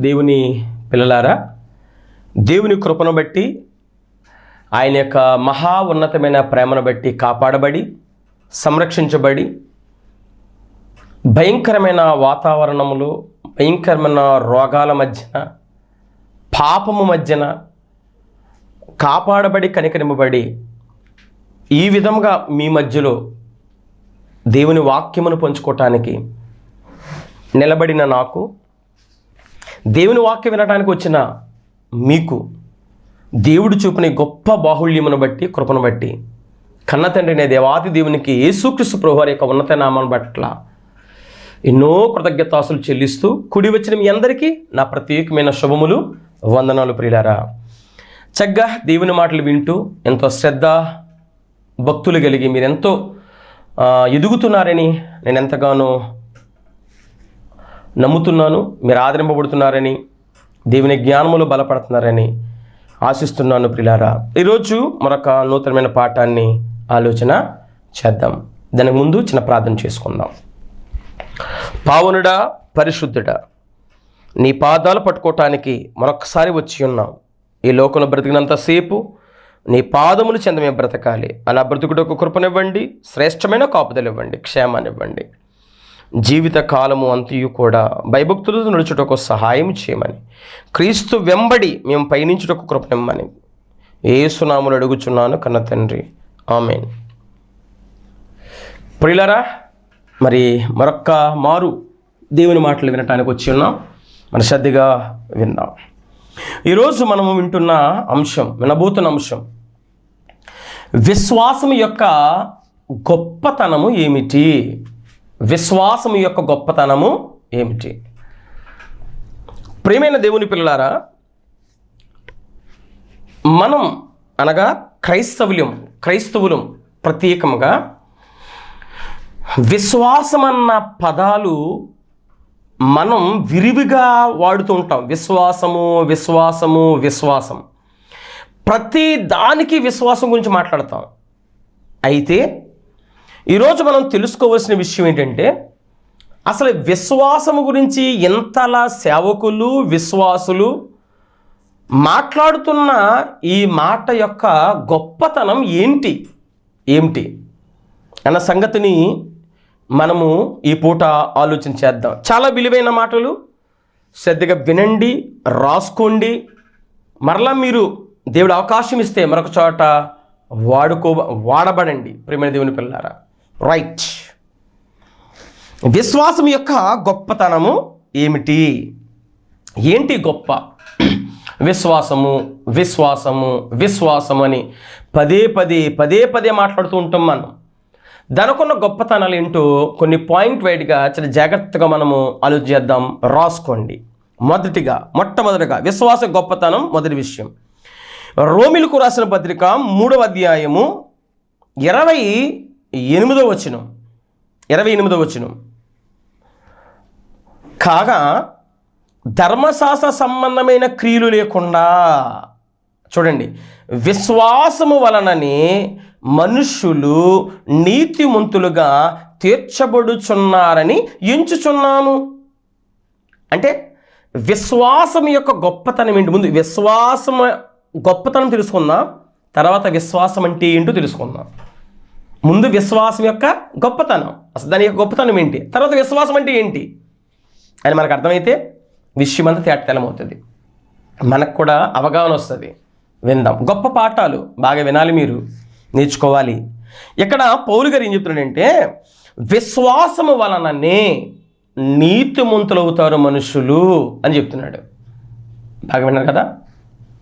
దేవుని పిల్లలారా దేవుని కృపను బట్టి ఆయన యొక్క మహా ఉన్నతమైన ప్రేమను బట్టి కాపాడబడి సంరక్షించబడి భయంకరమైన వాతావరణములో భయంకరమైన రోగాల మధ్యన పాపము మధ్యన కాపాడబడి కనికరింపబడి ఈ విధంగా మీ మధ్యలో దేవుని వాక్యమును పంచుకోవటానికి నిలబడిన నాకు దేవుని వాక్యం వినడానికి వచ్చిన మీకు దేవుడు చూపిన గొప్ప బాహుళ్యమును బట్టి కృపను బట్టి కన్న తండ్రినే దేవాది దేవునికి యేసుక్రీస్తు ప్రభువారి యొక్క ఉన్నత నామాన్ని పట్ల ఎన్నో కృతజ్ఞతాసులు చెల్లిస్తూ కుడి వచ్చిన మీ అందరికీ నా ప్రత్యేకమైన శుభములు వందనాలు ప్రియులారా. చక్కగా దేవుని మాటలు వింటూ ఎంతో శ్రద్ధ భక్తులు కలిగి మీరెంతో ఎదుగుతున్నారని నేను ఎంతగానో నమ్ముతున్నాను మీరు ఆదరింపబడుతున్నారని దేవుని జ్ఞానములు బలపడుతున్నారని ఆశిస్తున్నాను ప్రిలారా. ఈరోజు మరొక నూతనమైన పాఠాన్ని ఆలోచన చేద్దాం. దానికి ముందు చిన్న ప్రార్థన చేసుకుందాం. పావనుడా పరిశుద్ధుడా నీ పాదాలు పట్టుకోవటానికి మరొకసారి వచ్చి ఉన్నాం ఈ లోకంలో బ్రతికినంతసేపు నీ పాదములు చెందమే బ్రతకాలి? అలా బ్రతుకుటకు కృపనివ్వండి శ్రేష్టమైన కాపుదలు ఇవ్వండి క్షేమాన్ని ఇవ్వండి జీవిత కాలము అంతయు కూడా భయభక్తులతో నడుచుటకు సహాయం చేయమని. క్రీస్తు వెంబడి మేము పయనించుటకు కృపనిమ్మని ఏసునాములు అడుగుచున్నాను కన్న తండ్రి. ఆమెన్. ప్రియులరా మరి మరొక్క మారు దేవుని మాటలు వినటానికి వచ్చి ఉన్నాం. మన శ్రద్ధగా విందాం. ఈరోజు మనము వింటున్న అంశం వినబోతున్న అంశం విశ్వాసం యొక్క గొప్పతనము ఏమిటి? విశ్వాసం యొక్క గొప్పతనము ఏమిటి? ప్రేమైన దేవుని పిల్లలారా మనం అనగా క్రైస్తవులం క్రైస్తవులం ప్రత్యేకంగా విశ్వాసం అన్న పదాలు మనం విరివిగా వాడుతూ ఉంటాం. విశ్వాసము విశ్వాసము విశ్వాసం. ప్రతి దానికి విశ్వాసం గురించి మాట్లాడతాం. అయితే ఈరోజు మనం తెలుసుకోవాల్సిన విషయం ఏంటంటే అసలు విశ్వాసము గురించి ఎంతలా సేవకులు విశ్వాసులు మాట్లాడుతున్న ఈ మాట యొక్క గొప్పతనం ఏంటి? ఏమిటి? అన్న సంగతిని మనము ఈ పూట ఆలోచన చేద్దాం. చాలా విలువైన మాటలు. శ్రద్ధగా వినండి రాసుకోండి. మరలా మీరు దేవుడు అవకాశం ఇస్తే మరొక చోట వాడుకో వాడబడండి. ప్రేమ దేవుని పిల్లారా రైట్ విశ్వాసం యొక్క గొప్పతనము ఏమిటి? ఏంటి గొప్ప? విశ్వాసము విశ్వాసము విశ్వాసము అని పదే పదే పదే పదే మాట్లాడుతూ ఉంటాం మనం. దానికున్న గొప్పతనాలు ఏంటో కొన్ని పాయింట్ వైడ్గా చాలా జాగ్రత్తగా మనము ఆలోచిద్దాం రాసుకోండి. మొదటిగా మొట్టమొదటిగా విశ్వాస గొప్పతనం మొదటి విషయం. రోమిలకు రాసిన పత్రిక మూడవ అధ్యాయము ఇరవై ఎనిమిదో వచనం. ఇరవై ఎనిమిదో వచనం. కాగా ధర్మశాస్త్ర సంబంధమైన క్రియలు లేకుండా చూడండి విశ్వాసము వలననే మనుష్యులు నీతిమంతులుగా తీర్చబడుచున్నారని ఎంచుచున్నాము అంటే విశ్వాసం యొక్క గొప్పతనం ఏంటి? ముందు విశ్వాసం గొప్పతనం తెలుసుకుందాం తర్వాత విశ్వాసం అంటే ఏంటో తెలుసుకుందాం. ముందు విశ్వాసం యొక్క గొప్పతనం. అసలు దాని యొక్క గొప్పతనం ఏంటి? తర్వాత విశ్వాసం అంటే ఏంటి? అని మనకు అర్థమైతే విషయం అంతా తేటతెలమవుతుంది. మనకు కూడా అవగాహన వస్తుంది. విందాం. గొప్ప పాఠాలు బాగా వినాలి మీరు. నేర్చుకోవాలి. ఇక్కడ పౌలు గారు ఏం చెప్తున్నాడంటే విశ్వాసము వలననే నీతిమంతులవుతారు మనుషులు అని చెప్తున్నాడు. బాగా విన్నారు కదా?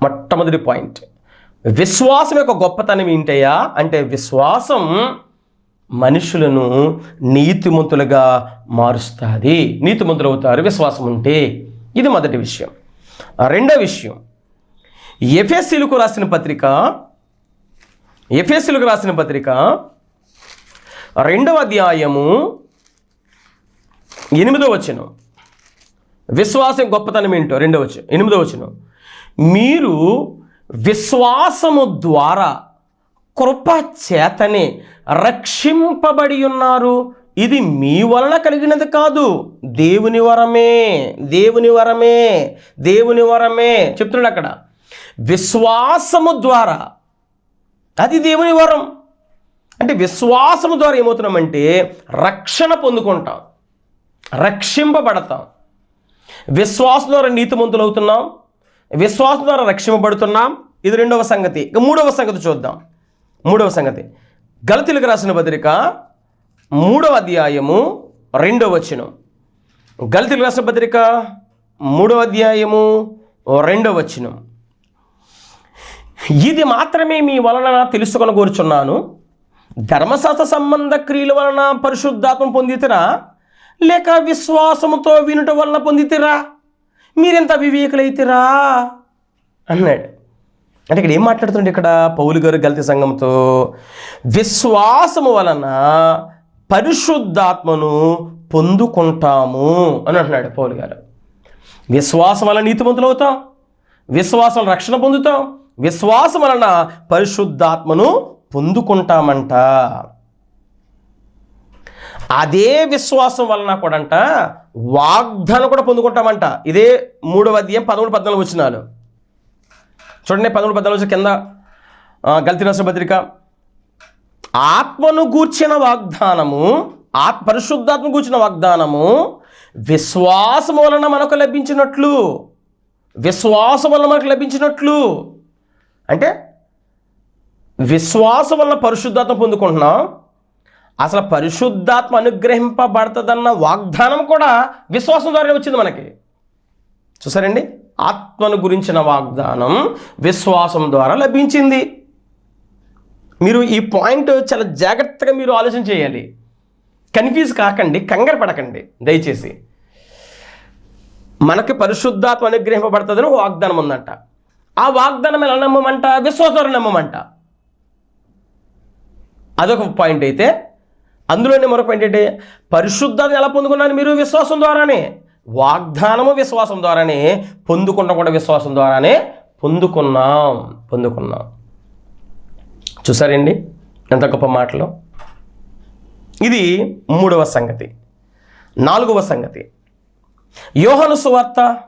మొట్టమొదటి పాయింట్. విశ్వాసం యొక్క గొప్పతనం ఏంటయ్యా? అంటే విశ్వాసం మనుషులను నీతిమంతులుగా మారుస్తుంది. నీతిమంతులు అవుతారు విశ్వాసం ఉంటే ఇది మొదటి విషయం. రెండో విషయం ఎఫ్ఎస్సీలకు రాసిన పత్రిక ఎఫ్ఎస్సీలకు రాసిన పత్రిక రెండవ అధ్యాయము ఎనిమిదో వచనం. విశ్వాసం గొప్పతనం ఏంటో? రెండో వచనం. ఎనిమిదో వచనం. మీరు విశ్వాసము ద్వారా కృప చేతనే రక్షింపబడి ఉన్నారు. ఇది మీ వలన కలిగినది కాదు. దేవుని వరమే దేవుని వరమే దేవుని వరమే. చెప్తున్నాడు అక్కడ. విశ్వాసము ద్వారా అది దేవుని వరం. అంటే విశ్వాసము ద్వారా ఏమవుతున్నామంటే రక్షణ పొందుకుంటాం రక్షింపబడతాం. విశ్వాసం ద్వారా నీతిమంతులు అవుతున్నాం విశ్వాసం ద్వారా రక్షింపబడుతున్నాం. ఇది రెండవ సంగతి. ఇక మూడవ సంగతి చూద్దాం. మూడవ సంగతి. గలతీలకు రాసిన పత్రిక మూడవ అధ్యాయము రెండవ వచనం. గలతీలకు రాసిన పత్రిక మూడవ అధ్యాయము రెండవ వచనం. ఇది మాత్రమే మీ వలన తెలుసుకొని కోరుచున్నాను. ధర్మశాస్త్ర సంబంధ క్రియల వలన పరిశుద్ధాత్మ పొందితిరా? లేక విశ్వాసముతో వినుట వలన పొందితిరా? మీరెంత వివేకులైతిరా? అన్నాడు. అంటే ఇక్కడ ఏం మాట్లాడుతుండే ఇక్కడ? పౌలు గారు గల్తి సంఘంతో విశ్వాసము వలన పరిశుద్ధాత్మను పొందుకుంటాము అని అంటున్నాడు పౌలు గారు. విశ్వాసం వలన నీతిమంతులు అవుతాం విశ్వాసం రక్షణ పొందుతాం విశ్వాసం వలన పరిశుద్ధాత్మను పొందుకుంటామంట అదే విశ్వాసం వలన కూడా అంట వాగ్దానం కూడా పొందుకుంటామంట. ఇదే మూడవ అధ్యాయం పదమూడు పద్నాలుగు వచ్చినాలు చూడండి పదమూడు పద్నాలుగు వచ్చి కింద ఆ, గల్తీ పత్రిక. ఆత్మను గూర్చిన వాగ్దానము ఆత్ పరిశుద్ధాత్మ గూర్చిన వాగ్దానము విశ్వాసం వలన మనకు లభించినట్లు. విశ్వాసం వలన మనకు లభించినట్లు. అంటే విశ్వాసం వలన పరిశుద్ధాత్మ పొందుకుంటున్నాం. అసలు పరిశుద్ధాత్మ అనుగ్రహింపబడుతుందన్న వాగ్దానం కూడా విశ్వాసం ద్వారానే వచ్చింది మనకి. చూసారండి? ఆత్మను గురించిన వాగ్దానం విశ్వాసం ద్వారా లభించింది. మీరు ఈ పాయింట్ చాలా జాగ్రత్తగా మీరు ఆలోచన చేయాలి. కన్ఫ్యూజ్ కాకండి కంగారు పడకండి దయచేసి. మనకి పరిశుద్ధాత్మ అనుగ్రహింపబడుతుందని వాగ్దానం ఉందంట. ఆ వాగ్దానం ఎలా నమ్మమంట? విశ్వాసం ద్వారా నమ్మమంట. అదొక పాయింట్ అయితే అందులోనే మరొక ఏంటంటే పరిశుద్ధాన్ని ఎలా పొందుకున్నాను మీరు? విశ్వాసం ద్వారానే. వాగ్దానము విశ్వాసం ద్వారానే. పొందుకున్న కూడా విశ్వాసం ద్వారానే పొందుకున్నాం. పొందుకున్నాం. చూసారండి? ఎంత గొప్ప మాటలు. ఇది మూడవ సంగతి. నాలుగవ సంగతి. యోహను సువార్త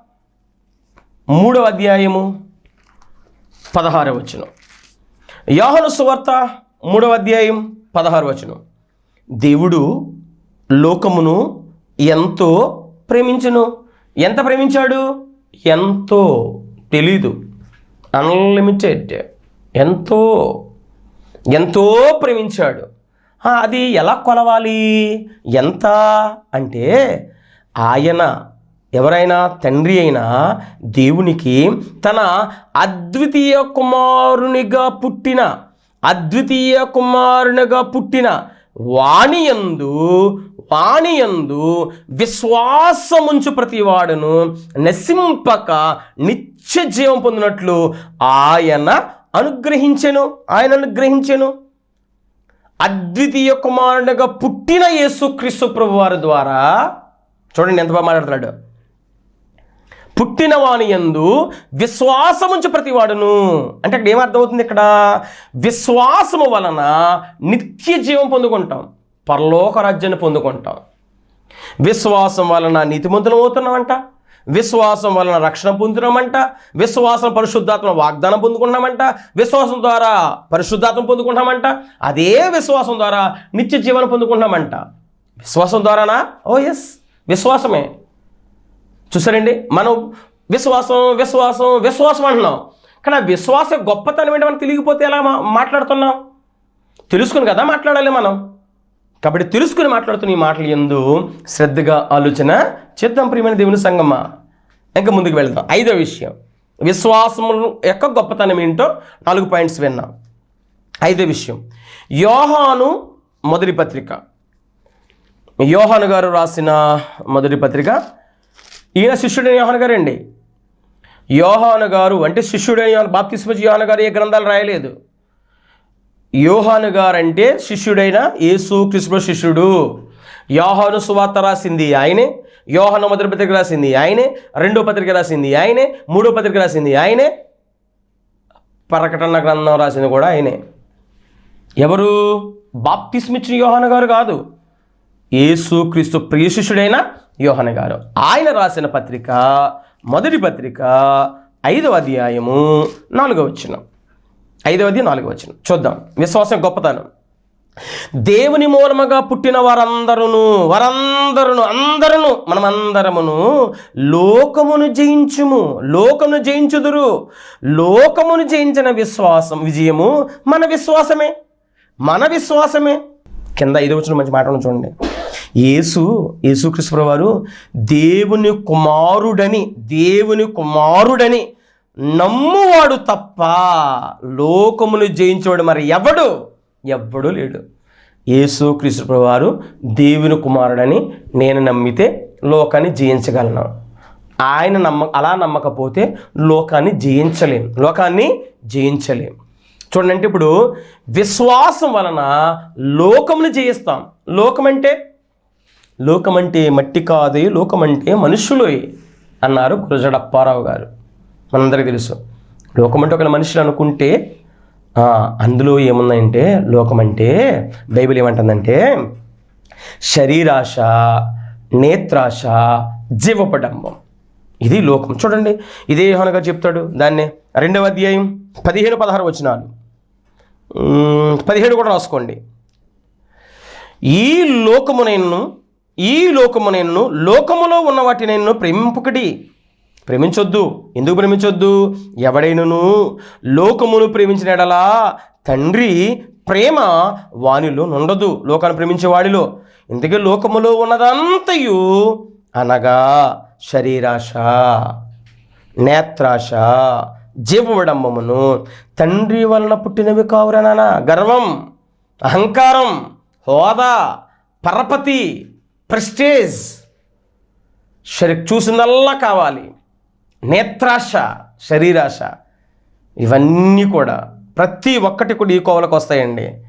మూడవ అధ్యాయము పదహారవ వచనం. యోహను సువార్త మూడవ అధ్యాయం పదహారు వచనం. దేవుడు లోకమును ఎంతో ప్రేమించును. ఎంత ప్రేమించాడు? ఎంతో తెలీదు. అన్లిమిటెడ్ ఎంతో ఎంతో ప్రేమించాడు. అది ఎలా కొలవాలి? ఎంత అంటే ఆయన ఎవరైనా తండ్రి అయినా దేవునికి తన అద్వితీయ కుమారునిగా పుట్టిన అద్వితీయ కుమారునిగా పుట్టిన వాణియందు వాణియందు విశ్వాసముంచు ప్రతివాడును నశింపక నిత్య జీవం పొందినట్లు ఆయన అనుగ్రహించెను ఆయన అనుగ్రహించెను. అద్వితీయ కుమారుడుగా పుట్టిన యేసుక్రీస్తు ప్రభు వారి ద్వారా చూడండి ఎంత బాగా మాట్లాడుతున్నాడు. పుట్టినవాని ఎందు యందు విశ్వాసముంచు ప్రతివాడును. అంటే అక్కడ ఏమర్థమవుతుంది ఇక్కడ? విశ్వాసము వలన నిత్య జీవం పొందుకుంటాం. పరలోక రాజ్యాన్ని పొందుకుంటాం. విశ్వాసం వలన నీతిమంతులం అవుతున్నామంట. విశ్వాసం వలన రక్షణ పొందుతున్నామంట. విశ్వాసం పరిశుద్ధాత్మ వాగ్దానం పొందుకున్నామంట విశ్వాసం ద్వారా పరిశుద్ధాత్మ పొందుకుంటామంట అదే విశ్వాసం ద్వారా నిత్య జీవనం పొందుకుంటామంట విశ్వాసం ద్వారానా? ఓ ఎస్ విశ్వాసమే. చూసారండి? మనం విశ్వాసం విశ్వాసం విశ్వాసం అంటున్నాం. కానీ ఆ విశ్వాస గొప్పతనం ఏంటి? మనం తెలియకపోతే ఎలా మాట్లాడుతున్నాం? తెలుసుకుని కదా మాట్లాడాలి మనం. కాబట్టి తెలుసుకుని మాట్లాడుతున్న ఈ మాటలు ఎందు శ్రద్ధగా ఆలోచన చేద్దాం ప్రియమైన దేవుని సంగమ్మ ఇంకా ముందుకు వెళ్దాం. ఐదో విషయం. విశ్వాసము యొక్క గొప్పతనం ఏంటో నాలుగు పాయింట్స్ విన్నాం. ఐదో విషయం. యోహాను మొదటి పత్రిక. యోహాను గారు రాసిన మొదటి పత్రిక ఈయన శిష్యుడైన యోహాన్ గారు అండి యోహాను గారు అంటే శిష్యుడైన యోహాన్ బాప్తిస్మజ్ యోహాన్ గారు ఏ గ్రంథాలు రాయలేదు. యోహాను గారు అంటే శిష్యుడైన యేసు కృష్ణ శిష్యుడు. యోహాను సువార్త రాసింది ఆయనే యోహాను మొదటి పత్రిక రాసింది ఆయనే రెండో పత్రిక రాసింది ఆయనే మూడో పత్రిక రాసింది ఆయనే ప్రకటన గ్రంథం రాసింది కూడా ఆయనే. ఎవరు? బాప్తిస్మిచ్చిన యోహాను గారు కాదు. యేసుక్రీస్తు ప్రియశిష్యుడైన యోహన గారు. ఆయన రాసిన పత్రిక మొదటి పత్రిక ఐదవ అధ్యాయము నాలుగవ వచ్చిన ఐదవ అధ్యాయం నాలుగవ వచ్చిన చూద్దాం. విశ్వాసం గొప్పతనం. దేవుని మూలముగా పుట్టిన వారందరును వారందరును అందరును మనమందరమును లోకమును జయించుము. లోకమును జయించుదురు. లోకమును జయించిన విశ్వాసం విజయము మన విశ్వాసమే. మన విశ్వాసమే. కింద ఐదు వచ్చిన మంచి మాట చూడండి. యేసు యేసుక్రీస్తు వారు దేవుని కుమారుడని దేవుని కుమారుడని నమ్మువాడు తప్ప లోకమును జయించేవాడు మరి ఎవడు? ఎవడు లేడు. యేసు క్రీస్తు వారు దేవుని కుమారుడని నేను నమ్మితే లోకాన్ని జయించగలను. ఆయన నమ్మ అలా నమ్మకపోతే లోకాన్ని జయించలేం లోకాన్ని జయించలేం. చూడండి అంటే ఇప్పుడు విశ్వాసం వలన లోకమును జయిస్తాం. లోకం అంటే లోకమంటే మట్టి కాదు లోకం అంటే మనుషులు అన్నారు గురజడప్పారావు గారు. మనందరికీ తెలుసు. లోకమంటే ఒకవేళ ఒక మనుషులు అనుకుంటే అందులో ఏముందంటే లోకం అంటే బైబిల్ ఏమంటుందంటే శరీరాశ నేత్రాశ జీవపడంబం. ఇది లోకం. చూడండి ఇదే యోహాను చెప్తాడు దాన్నే. రెండవ అధ్యాయం పదిహేను పదహారు వచనాలు. పదిహేడు కూడా రాసుకోండి. ఈ లోకము ఈ లోకము నేను లోకములో ఉన్న వాటి నేను ప్రేమింపుకటి ప్రేమించొద్దు. ఎందుకు ప్రేమించొద్దు? ఎవడైనను? లోకమును ప్రేమించిన ఎడలా తండ్రి ప్రేమ వానిలో నుండదు. లోకాన్ని ప్రేమించే వాడిలో. ఇంతకీ లోకములో ఉన్నదంతయు అనగా శరీరాశ నేత్రాశ జీవవిడంబమును. తండ్రి వలన పుట్టినవి కావురా గర్వం అహంకారం హోదా పరపతి ప్రెస్టేజ్. శరీ చూసిందల్లా కావాలి. నేత్రాశ శరీరాశ ఇవన్నీ కూడా ప్రతి ఒక్కటి కూడా ఈ కోవలకు వస్తాయండి.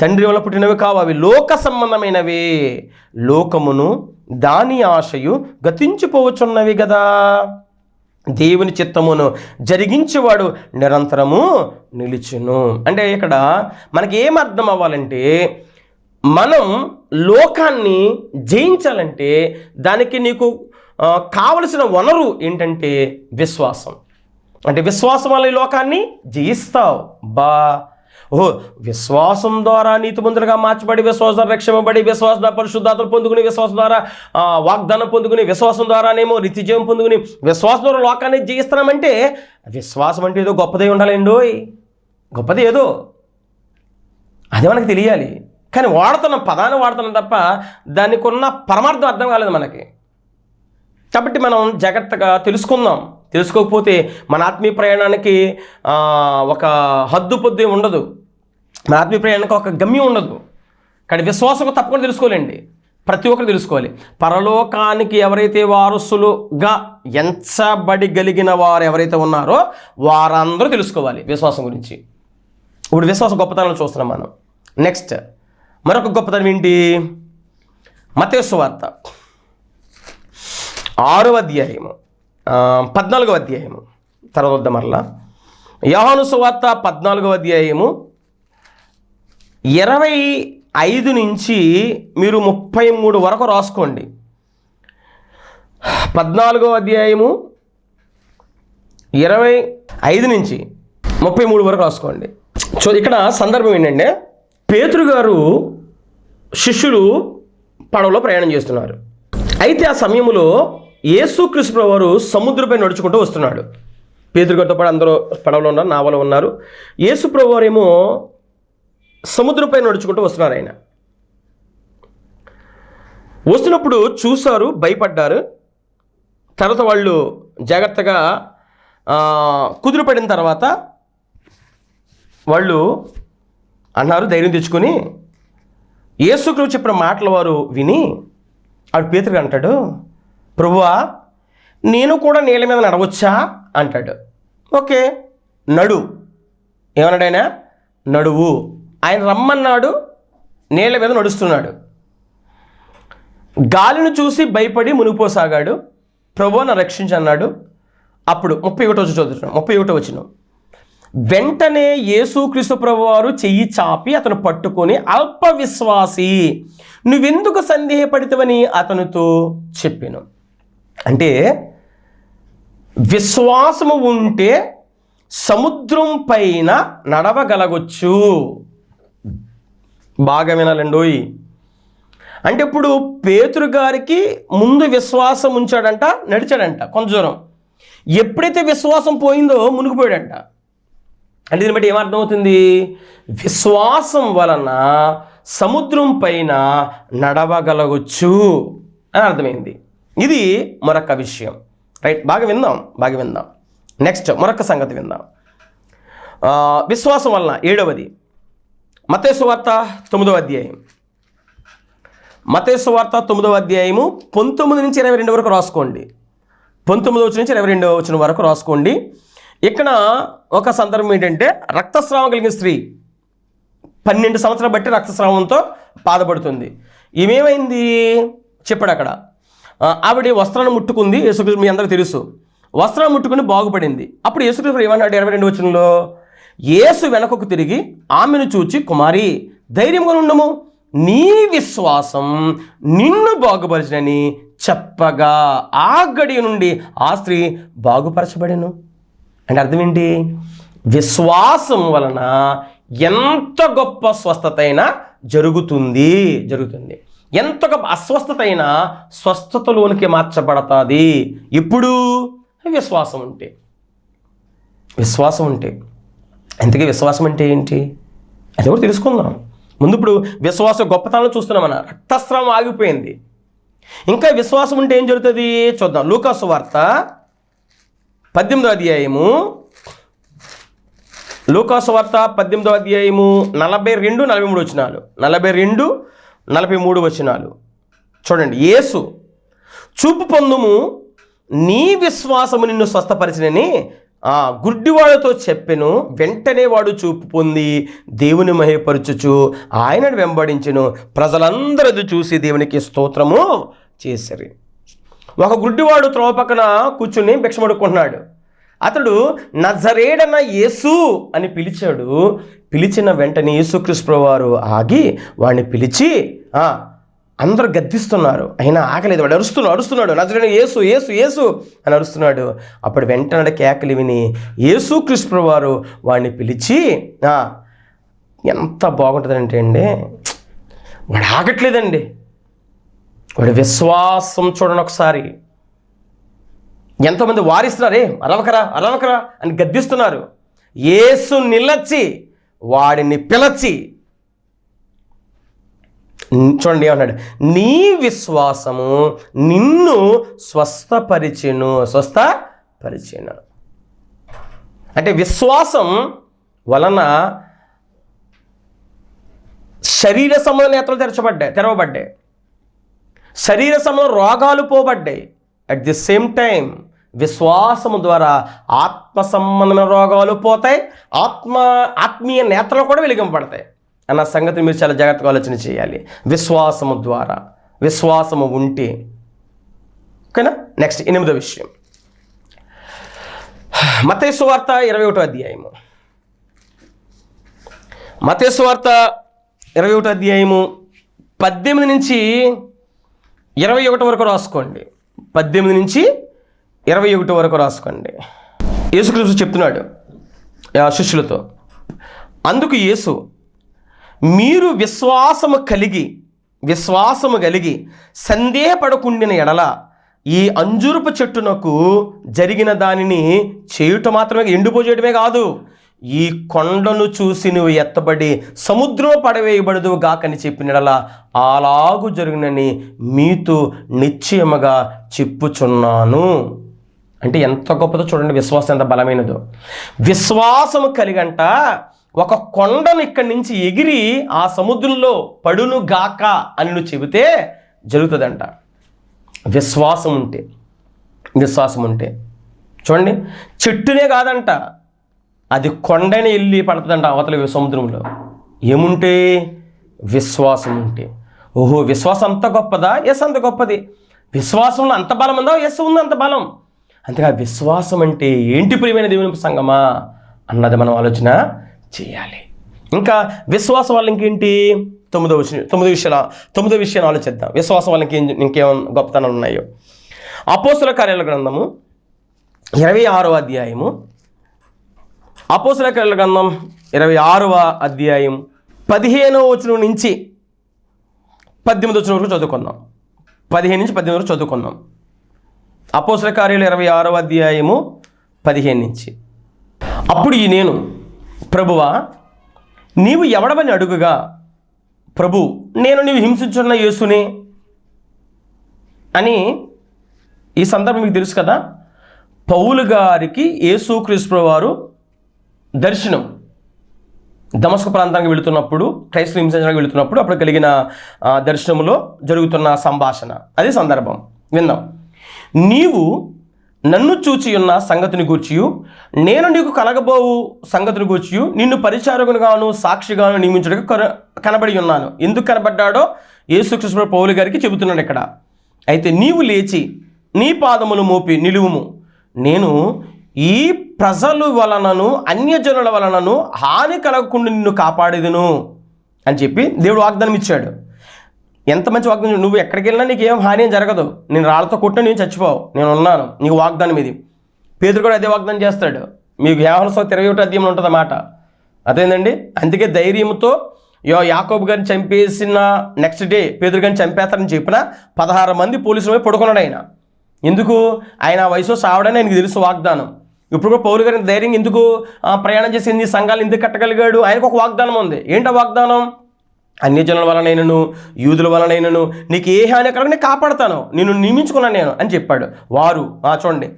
తండ్రి వల్ల పుట్టినవి కావు అవి లోక సంబంధమైనవి. లోకమును దాని ఆశయు గతించిపోవచ్చున్నవి కదా దేవుని చిత్తమును జరిగించేవాడు నిరంతరము నిలిచును. అంటే ఇక్కడ మనకి ఏం అర్థం అవ్వాలంటే మనం లోకాన్ని జయించాలంటే దానికి నీకు కావలసిన వనరు ఏంటంటే విశ్వాసం. అంటే విశ్వాసం వల్ల ఈ లోకాన్ని జయిస్తావు. బా. ఓ విశ్వాసం ద్వారా నీతిమంతులుగా మార్చబడి విశ్వాసం ద్వారా రక్షింపబడి విశ్వాసం ద్వారా పరిశుద్ధాత్మ పొందుకుని విశ్వాసం ద్వారా వాగ్దానం పొందుకుని విశ్వాసం ద్వారానేమో నిత్యజయం పొందుకుని విశ్వాసం ద్వారా లోకాన్ని జయిస్తున్నామంటే విశ్వాసం అంటే ఏదో గొప్పదే ఉండాలండోయ్ గొప్పది ఏదో. అది మనకు తెలియాలి. కానీ వాడుతున్నాం పదాన్ని వాడుతున్నాం తప్ప దానికి ఉన్న పరమార్థం అర్థం కాలేదు మనకి. కాబట్టి మనం జాగ్రత్తగా తెలుసుకుందాం. తెలుసుకోకపోతే మన ఆత్మీయ ప్రయాణానికి ఒక హద్దు పొద్దు ఉండదు. మన ఆత్మీయ ప్రయాణానికి ఒక గమ్యం ఉండదు. కానీ విశ్వాసం తప్పకుండా తెలుసుకోలేండి ప్రతి ఒక్కరు తెలుసుకోవాలి. పరలోకానికి ఎవరైతే వారసులుగా ఎంచబడిగలిగిన వారు ఎవరైతే ఉన్నారో వారందరూ తెలుసుకోవాలి విశ్వాసం గురించి. ఇప్పుడు విశ్వాసం గొప్పతనాలు చూస్తున్నాం మనం. నెక్స్ట్ మరొక గొప్పతనం ఏంటి? మతేసు వార్త. ఆరవ అధ్యాయము. పద్నాలుగవ అధ్యాయము. తర్వాత వద్ద మరలా. యోహాను సువార్త పద్నాలుగవ అధ్యాయము. ఇరవై ఐదు నుంచి మీరు ముప్పై మూడు వరకు రాసుకోండి. పద్నాలుగవ అధ్యాయము ఇరవై ఐదు నుంచి ముప్పై మూడు వరకు రాసుకోండి. సో ఇక్కడ సందర్భం ఏంటంటే పేతురు గారు శిష్యులు పడవలో ప్రయాణం చేస్తున్నారు. అయితే ఆ సమయంలో యేసుక్రీస్తు వారు సముద్రపై నడుచుకుంటూ వస్తున్నాడు. పేతురు పాటు అందరూ పడవలో ఉన్నారు నావలో ఉన్నారు. యేసు ప్రభు ఏమో సముద్రంపై నడుచుకుంటూ వస్తున్నారు ఆయన. వస్తున్నప్పుడు చూశారు భయపడ్డారు. తర్వాత వాళ్ళు జాగ్రత్తగా కుదురు పడిన తర్వాత వాళ్ళు అన్నారు ధైర్యం తెచ్చుకొని యేసుక్రీస్తు చెప్పిన మాటల వారు విని ఆడు పేతుడు అంటాడు ప్రభువా నేను కూడా నీళ్ళ మీద నడవచ్చా? అంటాడు. ఓకే నడు. ఏమన్నాడు ఆయన? నడువు. ఆయన రమ్మన్నాడు నీళ్ళ మీద నడుస్తున్నాడు. గాలిని చూసి భయపడి మునిగిపోసాగాడు. ప్రభువు నన్ను రక్షించన్నాడు అప్పుడు ముప్పై ఒకటో వచ్చి చదువుతున్నాం. ముప్పై ఒకటో వచ్చినాం వెంటనే యేసుక్రీస్తు ప్రభు వారు చెయ్యి చాపి అతను పట్టుకొని అల్ప విశ్వాసి నువ్వెందుకు సందేహపడితవని అతనితో చెప్పాను. అంటే విశ్వాసము ఉంటే సముద్రం పైన నడవగలగొచ్చు. బాగా వినాలండోయ్ అంటే ఇప్పుడు పేతురు గారికి ముందు విశ్వాసం ఉంచాడంట నడిచాడంట కొంచెం దూరం. ఎప్పుడైతే విశ్వాసం పోయిందో మునిగిపోయాడంట. అంటే దీన్ని బట్టి ఏమర్థమవుతుంది? విశ్వాసం వలన సముద్రం పైన నడవగలగొచ్చు అని అర్థమైంది. ఇది మరొక విషయం. రైట్ బాగా విందాం బాగా విందాం. నెక్స్ట్ మరొక సంగతి విందాం. విశ్వాసం వలన ఏడవది. మతేసు వార్త తొమ్మిదవ అధ్యాయం. మతేసు వార్త తొమ్మిదవ అధ్యాయము పంతొమ్మిది నుంచి ఇరవై రెండు వరకు రాసుకోండి. పంతొమ్మిది వచ్చిన నుంచి ఇరవై రెండవ వచ్చిన వరకు రాసుకోండి. ఇక్కడ ఒక సందర్భం ఏంటంటే రక్తస్రావం కలిగిన స్త్రీ పన్నెండు సంవత్సరాలు బట్టి రక్తస్రావంతో బాధపడుతుంది. ఏమేమైంది? చెప్పాడు అక్కడ. ఆవిడ వస్త్రాన్ని ముట్టుకుంది. యేసుకృష్ణ మీ అందరూ తెలుసు. వస్త్రం ముట్టుకుని బాగుపడింది. అప్పుడు యేసుకృష్ణ ఏమన్నాడు? ఇరవై రెండు వచనంలో యేసు వెనకకు తిరిగి ఆమెను చూచి కుమారి ధైర్యంగా ఉండము. నీ విశ్వాసం నిన్ను బాగుపరచనని చెప్పగా ఆ గడి నుండి ఆ స్త్రీ బాగుపరచబడెను. అంటే అర్థం ఏంటి? విశ్వాసం వలన ఎంత గొప్ప స్వస్థత అయినా జరుగుతుంది జరుగుతుంది. ఎంత గొప్ప అస్వస్థత అయినా స్వస్థతలోనికి మార్చబడతాది. ఇప్పుడు విశ్వాసం ఉంటే. విశ్వాసం ఉంటే. ఇంతకీ విశ్వాసం అంటే ఏంటి? అది కూడా తెలుసుకుందాం. ముందు ఇప్పుడు విశ్వాస గొప్పతనం చూస్తున్నాం మన రక్తస్రావం ఆగిపోయింది. ఇంకా విశ్వాసం ఉంటే ఏం జరుగుతుంది? చూద్దాం. లూకాసు వార్త పద్దెనిమిదో అధ్యాయము. లోకాసువార్త పద్దెనిమిదో అధ్యాయము నలభై రెండు నలభై మూడు వచనాలు. నలభై రెండు నలభై మూడు వచనాలు. చూడండి యేసు చూపు పొందుము నీ విశ్వాసము నిన్ను స్వస్థపరిచినని ఆ గుడ్డివాడితో చెప్పెను వెంటనే వాడు చూపు పొంది దేవుని మహిపరచుచు ఆయనను వెంబడించెను. ప్రజలందరూ చూసి దేవునికి స్తోత్రము చేశారు ఒక గుడ్డివాడు త్రోవ పక్కన కూర్చుని భిక్షమడుకుంటున్నాడు అతడు నజరేడన యేసు అని పిలిచాడు. పిలిచిన వెంటనే యేసుక్రీస్తు వారు ఆగి వాడిని పిలిచి అందరూ గద్దిస్తున్నారు. అయినా ఆగలేదు. వాడు అరుస్తున్నాడు అరుస్తున్నాడు. నజరేడన యేసు యేసు యేసు అని అరుస్తున్నాడు. అప్పుడు వెంటనే కేకలు విని యేసుక్రీస్తు వారు వాడిని పిలిచి ఎంత బాగుంటుందంటే అండి. వాడు ఆగట్లేదండి. వాడి విశ్వాసం చూడండి ఒకసారి. ఎంతోమంది వారిస్తున్నారే అరవకరా అరవకరా అని గద్దిస్తున్నారు. ఏసు నిలచి వాడిని పిలచి. చూడండి ఏమన్నాడు నీ విశ్వాసము నిన్ను స్వస్థపరిచెను స్వస్థపరిచెను. అంటే విశ్వాసం వలన శరీర సంబంధ నేత్రాలు తెరచబడ్డాయి తెరవబడ్డాయి. శరీర సంబంధ రోగాలు పోబడ్డాయి. అట్ ది సేమ్ టైం విశ్వాసము ద్వారా ఆత్మ సంబంధమైన రోగాలు పోతాయి. ఆత్మ ఆత్మీయ నేత్రలు కూడా వెలిగింపబడతాయి. అన్న సంగతి మీరు చాలా జాగ్రత్తగా ఆలోచన చేయాలి. విశ్వాసము ద్వారా విశ్వాసము ఉంటే. ఓకేనా? నెక్స్ట్ ఎనిమిదో విషయం. మతేసు వార్త ఇరవై ఒకటో అధ్యాయము. మతేసు వార్త ఇరవై ఒకటో అధ్యాయము పద్దెనిమిది నుంచి ఇరవై ఒకటి వరకు రాసుకోండి. పద్దెనిమిది నుంచి ఇరవై ఒకటి వరకు రాసుకోండి. యేసుక్రీస్తు చెప్తున్నాడు శిష్యులతో అందుకు యేసు మీరు విశ్వాసము కలిగి విశ్వాసము కలిగి సందేహపడకుండిన ఎడల ఈ అంజూరపు చెట్టునకు జరిగిన దానిని చేయుట మాత్రమే ఎండిపోచేయటమే కాదు. ఈ కొండను చూసి నువ్వు ఎత్తబడి సముద్రం పడవేయబడదు గాకని చెప్పినడలా అలాగు జరిగినని మీతో నిశ్చయముగా చెప్పుచున్నాను. అంటే ఎంత గొప్పదో చూడండి విశ్వాసం ఎంత బలమైనదో. విశ్వాసము కలిగంట ఒక కొండను ఇక్కడి నుంచి ఎగిరి ఆ సముద్రంలో పడును గాక అని నువ్వు చెబితే జరుగుతుందంట. విశ్వాసం ఉంటే విశ్వాసం ఉంటే చూడండి చెట్టునే కాదంట. అది కొండని వెళ్ళి పడుతుందంట అవతల సముద్రంలో. ఏముంటే? విశ్వాసం ఉంటే ఓహో విశ్వాసం అంత గొప్పదా? ఎస్ అంత గొప్పది. విశ్వాసంలో అంత బలం ఉందా? ఎస్ ఉంది అంత బలం. అంతేగా విశ్వాసం అంటే ఏంటి ప్రియమైన దేవుని సంగమా అన్నది మనం ఆలోచన చేయాలి. ఇంకా విశ్వాసం వల్ల ఇంకేంటి? తొమ్మిదో విషయం తొమ్మిది విషయాల తొమ్మిదో విషయాన్ని ఆలోచిద్దాం. విశ్వాసం వల్ల ఇంకేం ఇంకేం గొప్పతనాలు ఉన్నాయో? అపోస్తుల కార్యాల గ్రంథము ఇరవై ఆరో అధ్యాయము అపోసల కార్యాల గ్రంథం ఇరవై ఆరవ అధ్యాయం పదిహేనవ వచనం నుంచి పద్దెనిమిది వచ్చిన వరకు చదువుకుందాం. పదిహేను నుంచి పద్దెనిమిది వరకు చదువుకుందాం. అపోసల కార్యాలు ఇరవై ఆరవ అధ్యాయము పదిహేను నుంచి. అప్పుడు ఈ నేను ప్రభువా నీవు ఎవడవని అడుగుగా ప్రభు నేను నీవు హింసించున్న యేసునే అని ఈ సందర్భం మీకు తెలుసు కదా? పౌలు గారికి యేసుక్రీస్తు వారు దర్శనం. దమస్క ప్రాంతానికి వెళుతున్నప్పుడు క్రైస్తవ హింసించడానికి వెళుతున్నప్పుడు అప్పుడు కలిగిన దర్శనంలో జరుగుతున్న సంభాషణ. అది సందర్భం. విన్నాం. నీవు నన్ను చూచి ఉన్న సంగతిని గూర్చియు నేను నీకు కలగబోవు సంగతిని గూర్చియు నిన్ను పరిచారకునిగాను సాక్షిగాను నియమించడానికి కన- కనబడి ఉన్నాను. ఎందుకు కనబడ్డాడో యేసుకృష్ణ పౌలు గారికి చెబుతున్నాడు ఇక్కడ. అయితే నీవు లేచి నీ పాదములు మోపి నిలువుము. నేను ఈ ప్రజలు వలనను అన్యజనుల వలనను హాని కలగకుండా నిన్ను కాపాడేదును అని చెప్పి దేవుడు వాగ్దానం ఇచ్చాడు. ఎంత మంచి వాగ్దానం నువ్వు ఎక్కడికి వెళ్ళినా నీకు ఏం హాని జరగదు. నేను రాళ్ళతో కొట్టిన నేను చచ్చిపోవు. నేను ఉన్నాను. నీకు వాగ్దానం ఇది. పేదరు కూడా అదే వాగ్దానం చేస్తాడు. మీకు యాహన సోత ఇరవై ఒకటి అధ్యయనం ఉంటుంది అన్నమాట. అదేందండి? అందుకే ధైర్యంతో యో యాకోబు గారిని చంపేసిన నెక్స్ట్ డే పేదరు గారిని చంపేస్తారని చెప్పిన పదహారు మంది పోలీసులు పడుకున్నాడు ఆయన. ఎందుకు? ఆయన ఆ వయసు సావడని ఆయనకు తెలుసు వాగ్దానం. ఇప్పుడు కూడా పౌరు గారిని ధైర్యం ఎందుకు ప్రయాణం చేసి ఎన్ని సంఘాలు ఎందుకు కట్టగలిగాడు? ఆయనకు ఒక వాగ్దానం ఉంది. ఏంటి వాగ్దానం వాగ్దానం? అన్యజనుల వలనైనను యూదుల వలనైనను నీకు ఏ హాని కలగ నేను కాపాడతాను. నిన్ను నియమించుకున్నాను నేను అని చెప్పాడు. వారు ఆ చూడండి.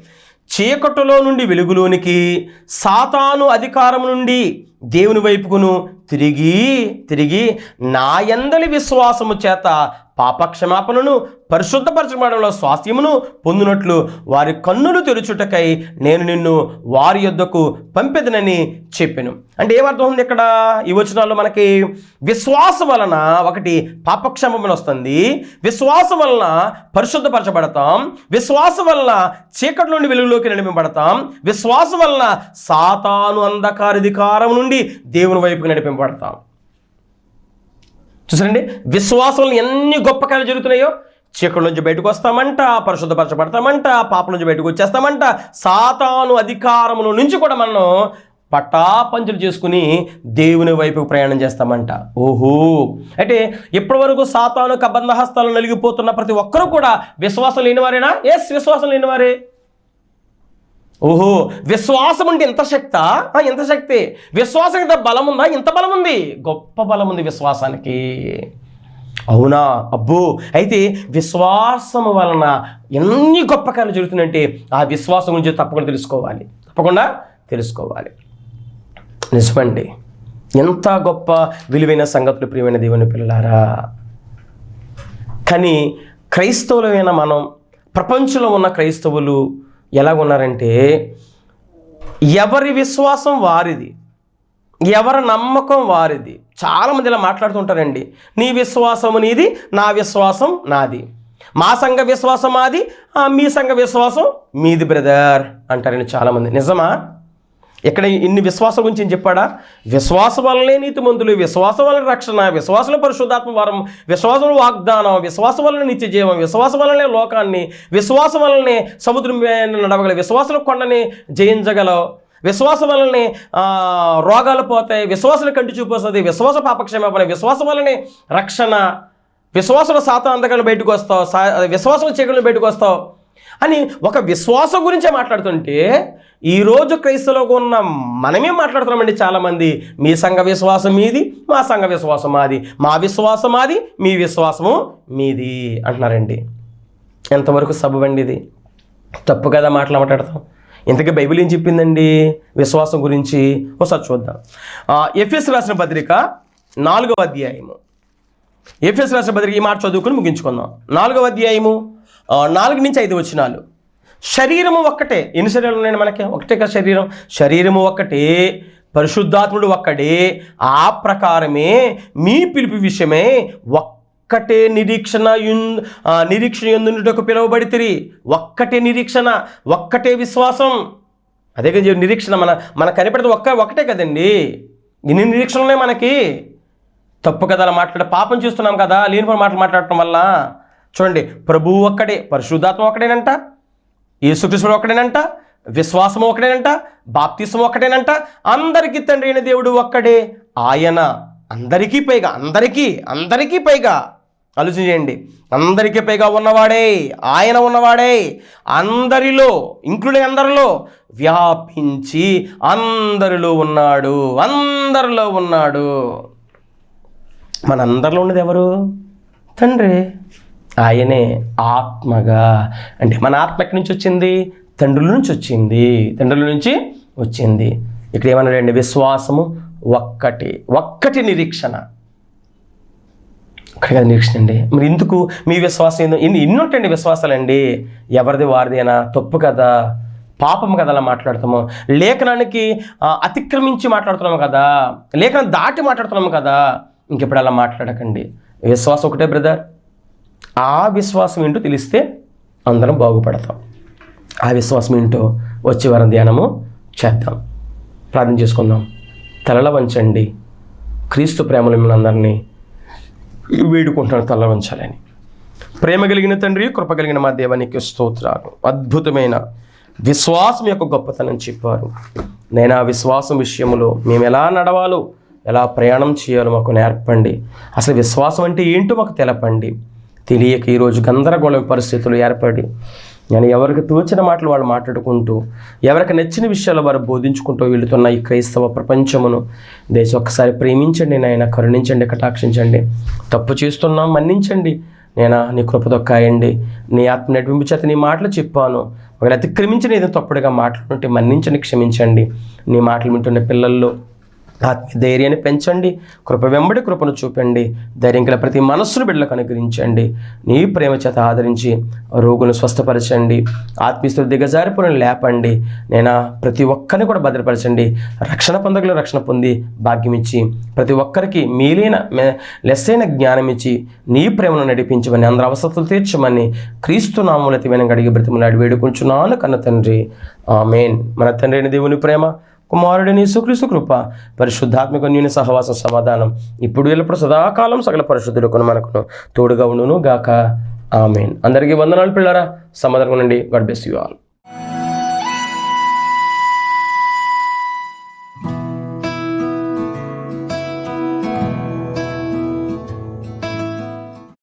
చీకటిలో నుండి వెలుగులోనికి సాతాను అధికారం నుండి దేవుని వైపుకును తిరిగి తిరిగి నా యందలి విశ్వాసము చేత పాపక్షమాపణను పరిశుద్ధపరచబడంలో స్వాస్థ్యమును పొందినట్లు వారి కన్నులు తెరుచుటకై నేను నిన్ను వారి యొద్దకు పంపెదనని చెప్పాను. అంటే ఏమర్థం ఉంది ఇక్కడ? ఈ వచనాల్లో మనకి విశ్వాసం వలన ఒకటి పాపక్షమాపణ వస్తుంది. విశ్వాసం వలన పరిశుద్ధపరచబడతాం. విశ్వాసం వలన చీకటి నుండి వెలుగులోకి నడిపింపబడతాం. విశ్వాసం వలన సాతాను అంధకారధికారం నుండి దేవుని వైపుకి నడిపింపబడతాం చూసారండి? విశ్వాసంలో ఎన్ని గొప్ప కార్యాలు జరుగుతున్నాయో? చీకటి నుంచి బయటకు వస్తామంట పరిశుద్ధపరచబడతామంట పాప నుంచి బయటకు వచ్చేస్తామంట. సాతాను అధికారముల నుంచి కూడా మనం పటాపంచులు చేసుకుని దేవుని వైపు ప్రయాణం చేస్తామంట. ఓహో! అంటే ఇప్పటి వరకు సాతాను కబంధహస్తాలు నలిగిపోతున్న ప్రతి ఒక్కరూ కూడా విశ్వాసం లేనివారేనా? ఎస్ విశ్వాసం లేనివారే. ఓహో విశ్వాసం అంటే ఎంత శక్త? ఎంత శక్తి? విశ్వాసం ఇంత బలం ఉందా ఇంత బలం ఉంది గొప్ప బలం ఉంది విశ్వాసానికి. అవునా? అబ్బో అయితే విశ్వాసం వలన ఎన్ని గొప్ప కార్యాలు జరుగుతుందంటే ఆ విశ్వాసం గురించి తప్పకుండా తెలుసుకోవాలి. తప్పకుండా తెలుసుకోవాలి. నిజమండి. ఎంత గొప్ప విలువైన సంగతులు ప్రియమైన దేవుని పిల్లలారా. కానీ క్రైస్తవులమైన మనం ప్రపంచంలో ఉన్న క్రైస్తవులు ఎలాగున్నారంటే ఎవరి విశ్వాసం వారిది ఎవరి నమ్మకం వారిది. చాలామంది ఇలా మాట్లాడుతుంటారండి నీ విశ్వాసము నీది నా విశ్వాసం నాది. మా సంఘ విశ్వాసం మాది మీ సంఘ విశ్వాసం మీది బ్రదర్ అంటారండి చాలామంది. నిజమా? ఇక్కడ ఇన్ని విశ్వాసం గురించి ఏం చెప్పాడా? విశ్వాసం వల్లనే నీతిమంతులు విశ్వాసం వలన రక్షణ విశ్వాసం పరిశుద్ధాత్మ వరం విశ్వాసం వాగ్దానం విశ్వాసం వలన నిత్య జీవం విశ్వాసం వలనే లోకాన్ని విశ్వాసం వలనే సముద్రం నడవగల విశ్వాసం కొండని జయించగలవు. విశ్వాసం వలనే రోగాలు పోతాయి విశ్వాసం కంటి చూపిస్తుంది విశ్వాస విశ్వాస పని విశ్వాసం వలనే రక్షణ విశ్వాసం సాత అంధకాలను బయటకు వస్తావు సా విశ్వాసం చీకలను బయటకు వస్తావు అని ఒక విశ్వాసం గురించే మాట్లాడుతుంటే ఈరోజు క్రైస్తవులకు ఉన్న మనమే మాట్లాడుతున్నామండి చాలామంది. మీ సంఘ విశ్వాసం మీది మా సంఘ విశ్వాసం మాది. మా విశ్వాసం మాది మీ విశ్వాసము మీది అంటున్నారండి. ఎంతవరకు సబబండి ఇది? తప్పు కదా మాటలు మాట్లాడతాం. ఇంతకీ బైబిల్ ఏం చెప్పిందండి? విశ్వాసం గురించి ఒకసారి చూద్దాం. ఎఫ్ఎస్ రాసిన పత్రిక నాలుగవ అధ్యాయము. ఎఫ్ఎస్ రాసిన పత్రిక ఈ మాట చదువుకుని ముగించుకుందాం. నాలుగవ అధ్యాయము నాలుగు నుంచి ఐదు వచ్చినాలు శరీరము ఒక్కటే. ఎన్ని శరీరాలు ఉన్నాయి మనకి? ఒకటే కదా శరీరం. శరీరము ఒక్కటే పరిశుద్ధాత్ముడు ఒక్కడే. ఆ ప్రకారమే మీ పిలుపు విషయమే ఒక్కటే నిరీక్షణ యున్- నిరీక్షణ ఎందుటకు పిలువబడితిరి. ఒక్కటే నిరీక్షణ ఒక్కటే విశ్వాసం. అదే కదా నిరీక్షణ. మన మన కనిపెడితే ఒక్క ఒకటే కదండి. ఇన్ని నిరీక్షణలు ఉన్నాయి మనకి? తప్పు కదా అలా మాట్లాడే పాపం చూస్తున్నాం కదా లేనిపోయిన మాటలు మాట్లాడటం వల్ల. చూడండి ప్రభువు ఒక్కడే పరిశుద్ధాత్మ ఒక్కడేనంట. యేసుకృష్ణుడు ఒకటేనంట విశ్వాసం ఒకటేనంట బాప్తిసం ఒకటేనంట అందరికీ తండ్రి అయిన దేవుడు ఒక్కడే ఆయన. అందరికీ పైగా అందరికీ అందరికీ పైగా ఆలోచన చేయండి. అందరికీ పైగా ఉన్నవాడే ఆయన ఉన్నవాడే అందరిలో ఇంక్లూడింగ్ అందరిలో వ్యాపించి అందరిలో ఉన్నాడు అందరిలో ఉన్నాడు. మన అందరిలో ఉన్నది ఎవరు? తండ్రి. ఆయనే ఆత్మగా. అంటే మన ఆత్మ ఎక్కడి నుంచి వచ్చింది? తండ్రుల నుంచి వచ్చింది. తండ్రుల నుంచి వచ్చింది. ఇక్కడ ఏమన్నాడండి విశ్వాసము ఒక్కటి. ఒక్కటి నిరీక్షణ. ఒక్కటి కదా నిరీక్షణ అండి. మరి ఎందుకు మీ విశ్వాసం ఏందో? ఇన్ని ఇన్ని ఉంటాయండి విశ్వాసాలండి. ఎవరిది వారిదేనా తప్పు కదా. పాపం కదా అలా మాట్లాడుతాము లేఖనానికి అతిక్రమించి మాట్లాడుతున్నాము కదా. లేఖనం దాటి మాట్లాడుతున్నాము కదా. ఇంకెప్పుడు అలా మాట్లాడకండి. విశ్వాసం ఒకటే బ్రదర్. ఆ విశ్వాసం ఏంటో తెలిస్తే అందరం బాగుపడతాం. ఆ విశ్వాసం ఏంటో వచ్చే వారం ధ్యానము చేద్దాం. ప్రార్థన చేసుకుందాం. తలల వంచండి. క్రీస్తు ప్రేమలు మిమ్మల్ని అందరినీ వేడుకుంటున్నాను తలల వంచాలని. ప్రేమ కలిగిన తండ్రి కృప కలిగిన మా దేవానికి స్తోత్రాలు. అద్భుతమైన విశ్వాసం యొక్క గొప్పతనం చెప్పారు. నేను ఆ విశ్వాసం విషయంలో మేము ఎలా నడవాలో ఎలా ప్రయాణం చేయాలో మాకు నేర్పండి. అసలు విశ్వాసం అంటే ఏంటో మాకు తెలపండి. తెలియక ఈరోజు గందరగోళం పరిస్థితులు ఏర్పడి నేను ఎవరికి తోచిన మాటలు వాళ్ళు మాట్లాడుకుంటూ ఎవరికి నచ్చిన విషయాలు వారు బోధించుకుంటూ వెళుతున్న ఈ క్రైస్తవ ప్రపంచమును దేశం ఒక్కసారి ప్రేమించండి నాయన కరుణించండి కటాక్షించండి. తప్పు చేస్తున్నాం మన్నించండి. నేనా నీ కృపతో కాయండి. నీ ఆత్మ నడిపింపు చేత నీ మాటలు చెప్పాను. ఒకవేళ అతిక్రమించిన ఏదో తప్పుడుగా మాట్లాడుతుంటే మన్నించండి క్షమించండి. నీ మాటలు వింటున్న పిల్లల్లో ఆత్మీయ ధైర్యాన్ని పెంచండి కృప వెంబడి కృపను చూపండి ధైర్యం గల ప్రతి మనస్సును బిడ్డలకు అనుగ్రహించండి. నీ ప్రేమ చేత ఆదరించి రోగులను స్వస్థపరచండి ఆత్మీస్తులు దిగజారిపోయిన లేపండి. నేను ప్రతి ఒక్కరిని కూడా భద్రపరచండి. రక్షణ పొందగలు రక్షణ పొంది భాగ్యం ఇచ్చి ప్రతి ఒక్కరికి మీలైన మె- లెస్సైన జ్ఞానం ఇచ్చి నీ ప్రేమను నడిపించమని అందరి అవసరతలు తీర్చమని క్రీస్తు నామముల వెనక గడిగి బ్రతిమలాడి వేడుకుంటున్నాను కన్న తండ్రి. ఆమెన్. మన తండ్రి అయిన దేవుని ప్రేమ కుమారుడిని సుక్రీస్తు కృప పరిశుద్ధాత్మిక న్యూన సహవాసం సమాధానం ఇప్పుడు ఎల్లప్పుడు సదాకాలం సకల పరిశుద్ధులకు మనకును తోడుగా ఉండును గాక ఆమెన్. అందరికీ వందనాలు పిల్లరా. సమాధానం నుండి గడ్ బెస్ యూ ఆల్.